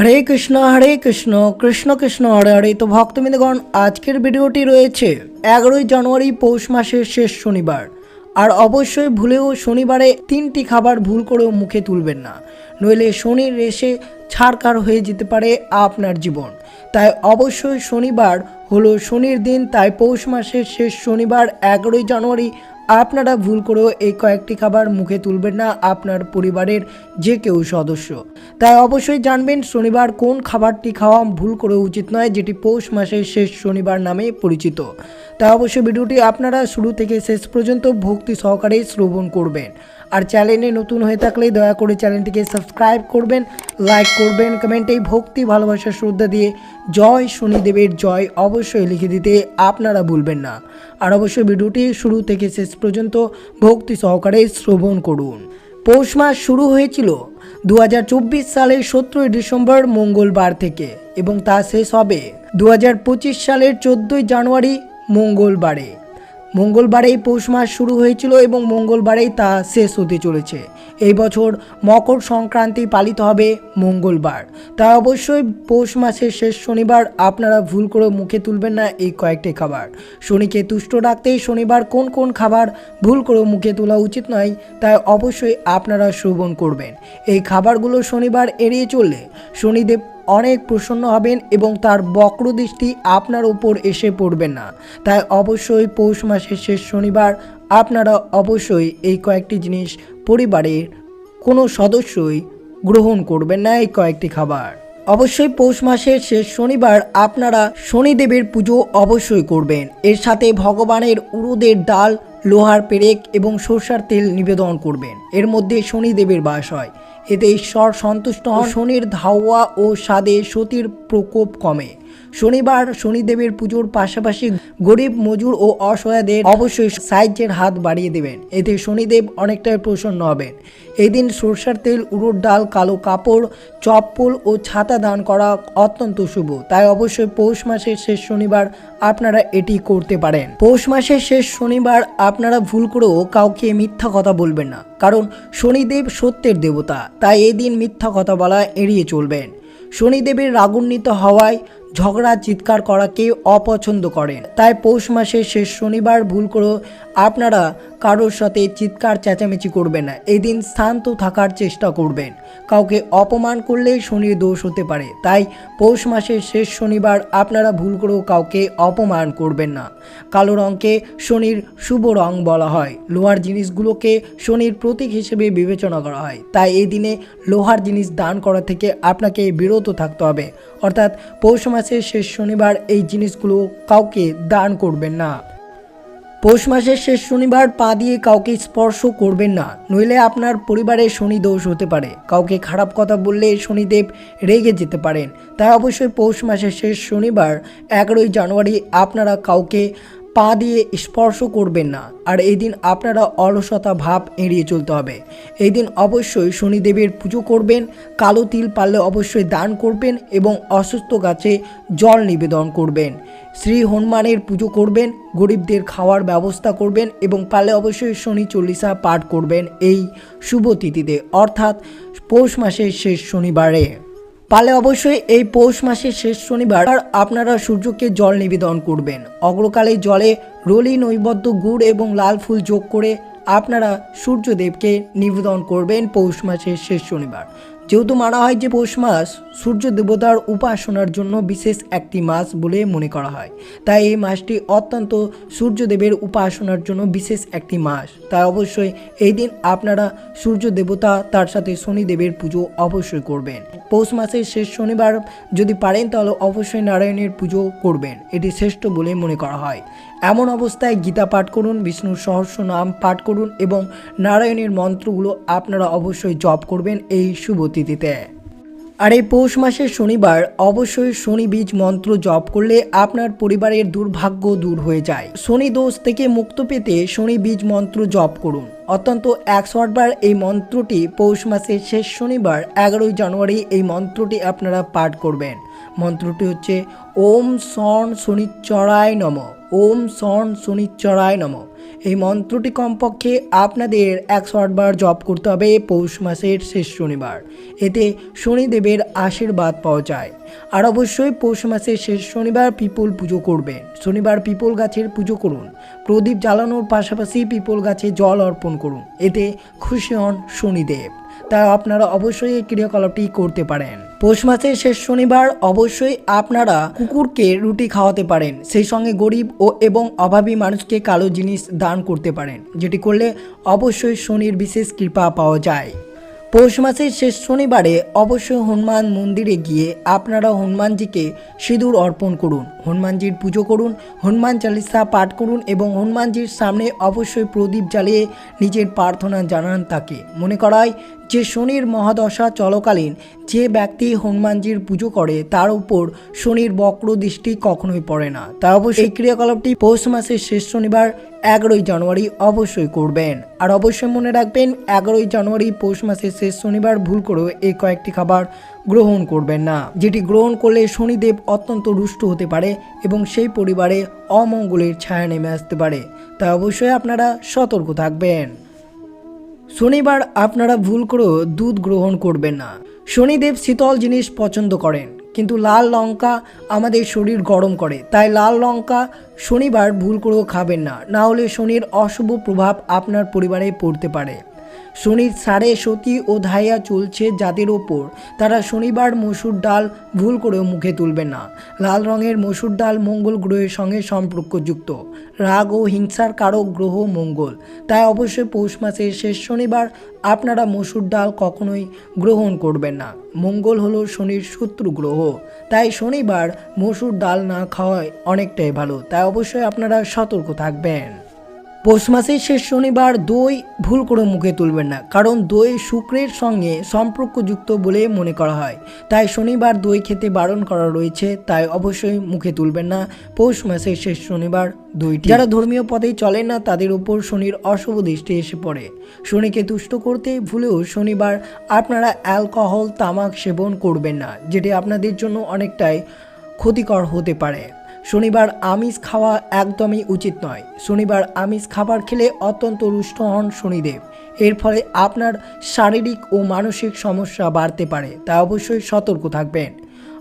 হরে কৃষ্ণ হরে কৃষ্ণ কৃষ্ণ কৃষ্ণ, হরে হরে। তো ভক্তবৃন্দগণ, আজকের ভিডিওটি রয়েছে এগারোই জানুয়ারি পৌষ মাসের শেষ শনিবার। আর অবশ্যই ভুলেও শনিবারে তিনটি খাবার ভুল করেও মুখে তুলবেন না। নইলে শনির রেশে ছাড়কার হয়ে যেতে পারে আপনার জীবন। তাই অবশ্যই শনিবার হলো শনির দিন, তাই পৌষ মাসের শেষ শনিবার, এগারোই জানুয়ারি আপনারা ভুল করেও এই কয়েকটি খাবার মুখে তুলবেন না আপনার পরিবারের যে কেউ সদস্য। তাই অবশ্যই জানবেন শনিবার কোন খাবারটি খাওয়া ভুল করে উচিত নয়, যেটি পৌষ মাসের শেষ শনিবার নামে পরিচিত। তাই অবশ্যই ভিডিওটি আপনারা শুরু থেকে শেষ পর্যন্ত ভক্তি সহকারে শ্রবণ করবেন। আর চ্যানেলে নতুন হয়ে থাকলে দয়া করে চ্যানেলটিকে সাবস্ক্রাইব করবেন লাইক করবেন কমেন্টে ভক্তি, ভালোবাসা, শ্রদ্ধা দিয়ে জয় শনিদেবের জয় অবশ্যই লিখে দিতে আপনারা ভুলবেন না। আর অবশ্যই ভিডিওটি শুরু থেকে শেষ পর্যন্ত ভক্তি সহকারে শ্রবণ করুন। পৌষ মাস শুরু হয়েছিল দু হাজার চব্বিশ সালের সতেরোই ডিসেম্বর মঙ্গলবার থেকে এবং তা শেষ হবে দু হাজার পঁচিশ সালের চোদ্দোই জানুয়ারি মঙ্গলবারে। মঙ্গলবারেই পৌষ মাস শুরু হয়েছিল এবং মঙ্গলবারেই তা শেষ হতে চলেছে। এই বছর মকর সংক্রান্তি পালিত হবে মঙ্গলবার। তা অবশ্যই পৌষ মাসের শেষ শনিবার আপনারা ভুল করে মুখে তুলবেন না এই কয়েকটি খাবার। শনিকে তুষ্ট রাখতেই শনিবার কোন কোন খাবার ভুল করে মুখে তোলা উচিত নয়, তাই অবশ্যই আপনারা শ্রবণ করবেন। এই খাবারগুলো শনিবার এড়িয়ে চললে শনিদেব অনেক প্রসন্ন হবেন এবং তার বক্রদৃষ্টি আপনার উপর এসে পড়বে না। তাই অবশ্যই পৌষ মাসের শেষ শনিবার আপনারা অবশ্যই এই কয়েকটি জিনিস পরিবারের কোনো সদস্যই গ্রহণ করবেন না এই কয়েকটি খাবার। অবশ্যই পৌষ মাসের শেষ শনিবার আপনারা শনিদেবের পুজো অবশ্যই করবেন। এর সাথে ভগবানের উরুদের ডাল, লোহার পেরেক এবং সরষার তেল নিবেদন করবেন। এর মধ্যে শনিদেবের বাস হয়। এতে ঈশ্বর সন্তুষ্ট হন। শনির ধাওয়া ও স্বাদে সতীর প্রকোপ কমে। শনিবার শনিদেবের পুজোর পাশাপাশি গরিব, মজুর ও অসহায়দের অবশ্যই সাহায্যের হাত বাড়িয়ে দেবেন। এতে শনিদেব অনেকটাই প্রসন্ন হবেন। এদিন দিন সরষার তেল উড়োর ডাল, কালো কাপড় চপ্পল ও ছাতা দান করা অত্যন্ত শুভ। তাই অবশ্যই পৌষ মাসের শেষ শনিবার আপনারা এটি করতে পারেন। পৌষ মাসের শেষ শনিবার আপনারা ভুল করেও কাউকে মিথ্যা কথা বলবেন না। কারণ শনিদেব সত্যের দেবতা। তাই এই দিন মিথ্যা কথা বলা এড়িয়ে চলবেন। শনিদেবের রাগুন্বিত হওয়ায় ঝগড়া, চিৎকার করাকে অপছন্দ করেন তাই পৌষ মাসের শেষ শনিবার ভুল করে আপনারা কারোর সাথে চিৎকার, চেঁচামেচি করবেন না। এদিন দিন শান্ত থাকার চেষ্টা করবেন। কাউকে অপমান করলে শনির দোষ হতে পারে। তাই পৌষ মাসের শেষ শনিবার আপনারা ভুল করেও কাউকে অপমান করবেন না। কালো রঙকে শনির শুভ রং বলা হয়। লোহার জিনিসগুলোকে শনির প্রতীক হিসেবে বিবেচনা করা হয়। তাই এই দিনে লোহার জিনিস দান করা থেকে আপনাকে বিরত থাকতে হবে। অর্থাৎ পৌষ মাসের শেষ শনিবার এই জিনিসগুলো কাউকে দান করবেন না। পৌষ মাসের শেষ শনিবার পা দিয়ে কাউকে স্পর্শ করবেন না। নইলে আপনার পরিবারে শনি দোষ হতে পারে। কাউকে খারাপ কথা বললে শনিদেব রেগে যেতে পারেন। তাই অবশ্যই পৌষ মাসের শেষ শনিবার, এগারোই জানুয়ারি, আপনারা কাউকে পা দিয়ে স্পর্শ করবেন না। আর এই দিন আপনারা অলসতা ভাব এড়িয়ে চলতে হবে। এই দিন অবশ্যই শনিদেবের পুজো করবেন, কালো তিল পারলে অবশ্যই দান করবেন এবং অসুস্থ গাছে জল নিবেদন করবেন। শ্রী হনুমানের পুজো করবেন, গরিবদের খাওয়ার ব্যবস্থা করবেন এবং পারলে অবশ্যই শনি চল্লিশা পাঠ করবেন এই শুভ তিথিতে। অর্থাৎ পৌষ মাসের শেষ শনিবারে। পালে অবশ্যই এই পৌষ মাসের শেষ শনিবার আপনারা সূর্যকে জল নিবেদন করবেন। অগ্রকালে জলে রলি নৈবদ্ধ গুড় এবং লাল ফুল যোগ করে আপনারা সূর্যদেবকে নিবেদন করবেন পৌষ মাসের শেষ শনিবার। যেহেতু মানা হয় যে পৌষ মাস, সূর্য দেবতার উপাসনার জন্য বিশেষ একটি মাস বলে মনে করা হয়। তাই এই মাসটি অত্যন্ত সূর্যদেবের উপাসনার জন্য বিশেষ একটি মাস। তাই অবশ্যই এই দিন আপনারা সূর্য দেবতা, তার সাথে শনিদেবের পুজো অবশ্যই করবেন। পৌষ মাসের শেষ শনিবার যদি পারেন, তাহলে অবশ্যই নারায়ণের পুজো করবেন। এটি শ্রেষ্ঠ বলে মনে করা হয়। এমন অবস্থায় গীতা পাঠ করুন, বিষ্ণুর সহস্র নাম পাঠ করুন এবং নারায়ণের মন্ত্রগুলো আপনারা অবশ্যই জপ করবেন। এই শুভ তিথিতে আর এই পৌষ মাসের শনিবার অবশ্যই শনি বীজ মন্ত্র জপ করলে আপনার পরিবারের দুর্ভাগ্য দূর হয়ে যায়। শনি দোষ থেকে মুক্ত পেতে শনি বীজ মন্ত্র জপ করুন। অত্যন্ত একশো আটবার এই মন্ত্রটি পৌষ মাসের শেষ শনিবার, এগারোই জানুয়ারি এই মন্ত্রটি আপনারা পাঠ করবেন। মন্ত্রটি হচ্ছে, ওম সন শনিচরায় নম। ওম সন শনিচরায় নম। এই মন্ত্রটি কমপক্ষে আপনাদের একশো আটবার জপ করতে হবে পৌষ মাসের শেষ শনিবার। এতে শনিদেবের আশীর্বাদ পাওয়া যায়। আর অবশ্যই পৌষ মাসের শেষ শনিবার পিপল পুজো করবেন। শনিবার পিপল গাছের পুজো করুন। প্রদীপ জ্বালানোর পাশাপাশি পিপল গাছে জল অর্পণ করুন। এতে খুশি হন শনিদেব। তাই আপনারা অবশ্যই এই ক্রিয়াকলাপটি করতে পারেন। পৌষ মাসের শেষ শনিবার অবশ্যই আপনারা কুকুরকে রুটি খাওয়াতে পারেন। সেই সঙ্গে গরিব ও এবং অভাবী মানুষকে কালো জিনিস দান করতে পারেন, যেটি করলে অবশ্যই শনির বিশেষ কৃপা পাওয়া যায়। পৌষ মাসের শেষ শনিবারে অবশ্যই হনুমান মন্দিরে গিয়ে আপনারা হনুমানজিকে সিঁদুর অর্পণ করুন, হনুমানজির পুজো করুন, হনুমান চালিসা পাঠ করুন এবং হনুমানজির সামনে অবশ্যই প্রদীপ জ্বালিয়ে নিজের প্রার্থনা জানান তাকে। মনে করায় যে শনির মহাদশা চলকালীন যে ব্যক্তি হনুমানজির পুজো করে, তার উপর শনির বক্র দৃষ্টি কখনোই পড়ে না। তাই অবশ্যই এই ক্রিয়াকলাপটি পৌষ মাসের শেষ শনিবার, এগারোই জানুয়ারি অবশ্যই করবেন। আর অবশ্যই মনে রাখবেন, এগারোই জানুয়ারি পৌষ মাসের শেষ শনিবার ভুল করেও এই কয়েকটি খাবার গ্রহণ করবেন না, যেটি গ্রহণ করলে শনিদেব অত্যন্ত রুষ্ট হতে পারে এবং সেই পরিবারে অমঙ্গলের ছায়া নেমে আসতে পারে। তাই অবশ্যই আপনারা সতর্ক থাকবেন। শনিবার আপনারা ভুল করেও দুধ গ্রহণ করবেন না। শনিদেব শীতল জিনিস পছন্দ করেন, কিন্তু লাল লঙ্কা আমাদের শরীর গরম করে। তাই লাল লঙ্কা শনিবার ভুল করেও খাবেন না না হলে শনির অশুভ প্রভাব আপনার পরিবারে পড়তে পারে। শনির সাড়ে সতী ও ধাইয়া চলছে যাদের ওপর। তারা শনিবার মসুর ডাল ভুল করেও মুখে তুলবেন না। লাল রঙের মসুর ডাল মঙ্গল গ্রহের সঙ্গে সম্পর্কযুক্ত। রাগ ও হিংসার কারক গ্রহ মঙ্গল। তাই অবশ্যই পৌষ মাসের শেষ শনিবার আপনারা মসুর ডাল কখনোই গ্রহণ করবেন না। মঙ্গল হলো শনির শত্রু গ্রহ। তাই শনিবার মসুর ডাল না খাওয়ায় অনেকটাই ভালো। তাই অবশ্যই আপনারা সতর্ক থাকবেন। পৌষ মাসের শেষ শনিবার দই ভুল করে মুখে তুলবেন না, কারণ দই শুক্রের সঙ্গে সম্পর্কযুক্ত বলে মনে করা হয়। তাই শনিবার দই খেতে বারণ করা রয়েছে, তাই অবশ্যই মুখে তুলবেন না পৌষ মাসের শেষ শনিবার দইটি। যারা ধর্মীয় পথেই চলেন না, তাদের উপর শনির অশুভ দৃষ্টি এসে পড়ে। শনিকে তুষ্ট করতে ভুলেও শনিবার আপনারা অ্যালকোহল, তামাক সেবন করবেন না, যেটি আপনাদের জন্য অনেকটাই ক্ষতিকর হতে পারে। শনিবার আমিষ খাওয়া একদমই উচিত নয়। শনিবার আমিষ খাবার খেলে অত্যন্ত রুষ্ট হন শনিদেব। এর ফলে আপনার শারীরিক ও মানসিক সমস্যা বাড়তে পারে, তা অবশ্যই সতর্ক থাকবেন।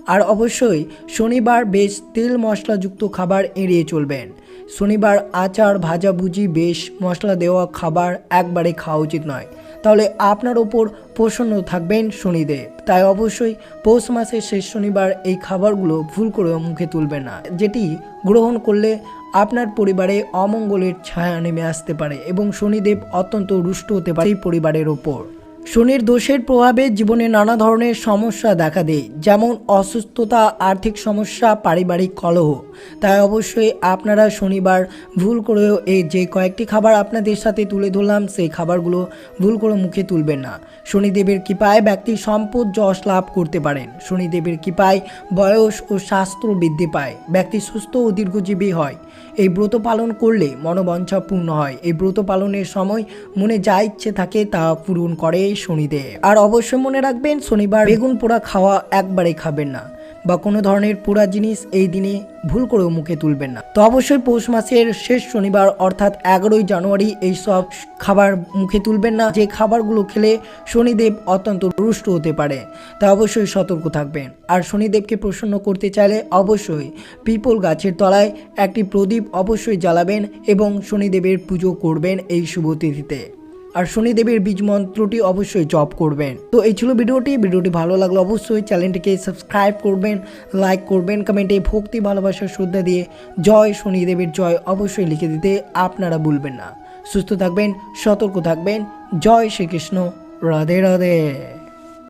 আর অবশ্যই শনিবার বেশ তেল মশলাযুক্ত খাবার এড়িয়ে চলবেন। শনিবার আচার, ভাজাভুজি বেশ মশলা দেওয়া খাবার একবারে খাওয়া উচিত নয়। তাহলে আপনার ওপর প্রসন্ন থাকবেন শনিদেব। তাই অবশ্যই পৌষ মাসের শেষ শনিবার এই খাবারগুলো ভুল করে মুখে তুলবে না, যেটি গ্রহণ করলে আপনার পরিবারে অমঙ্গলের ছায়া নেমে আসতে পারে এবং শনিদেব অত্যন্ত রুষ্ট হতে পারে পরিবারের ওপর। শনির দোষের প্রভাবে জীবনে নানা ধরনের সমস্যা দেখা দেয়, যেমন অসুস্থতা, আর্থিক সমস্যা, পারিবারিক কলহ। তাই অবশ্যই আপনারা শনিবার ভুল করেও এই যে কয়েকটি খাবার আপনাদের সাথে তুলে ধরলাম, সেই খাবারগুলো ভুল করে মুখে তুলবেন না। শনিদেবের কৃপায় ব্যক্তি সম্পদ, যশ লাভ করতে পারেন। শনিদেবের কৃপায় বয়স ও স্বাস্থ্য বৃদ্ধি পায়। ব্যক্তি সুস্থ ও দীর্ঘজীবী হয়। এই ব্রত পালন করলে মনোবাঞ্ছা পূর্ণ হয়। এই ব্রত পালনের সময় মনে যা ইচ্ছে থাকে তা পূরণ করে শনিদেব। আর অবশ্যই মনে রাখবেন, শনিবার বেগুন পোড়া খাওয়া একবারে খাবেন না। বা কোনো ধরনের পোড়া জিনিস এই দিনে ভুল করেও মুখে তুলবেন না। তো অবশ্যই পৌষ মাসের শেষ শনিবার অর্থাৎ এগারোই জানুয়ারি এই সব খাবার মুখে তুলবেন না। যে খাবারগুলো খেলে শনিদেব অত্যন্ত রুষ্ট হতে পারে, তা অবশ্যই সতর্ক থাকবেন। আর শনিদেবকে প্রসন্ন করতে চাইলে অবশ্যই পিপল গাছের তলায় একটি প্রদীপ অবশ্যই জ্বালাবেন এবং শনিদেবের পুজো করবেন এই শুভ তিথিতে। আর শনিদেবীর বীজ মন্ত্রটি অবশ্যই জপ করবেন। তো এই ছিল ভিডিওটি। ভিডিওটি ভালো লাগলে অবশ্যই চ্যানেলটিকে সাবস্ক্রাইব করবেন, লাইক করবেন, কমেন্টে ভক্তি, ভালোবাসা, শ্রদ্ধা দিয়ে জয় শনি দেবীর জয় অবশ্যই লিখে দিতে আপনারা ভুলবেন না। সুস্থ থাকবেন, সতর্ক থাকবেন। জয় শ্রীকৃষ্ণ। রাধে রাধে।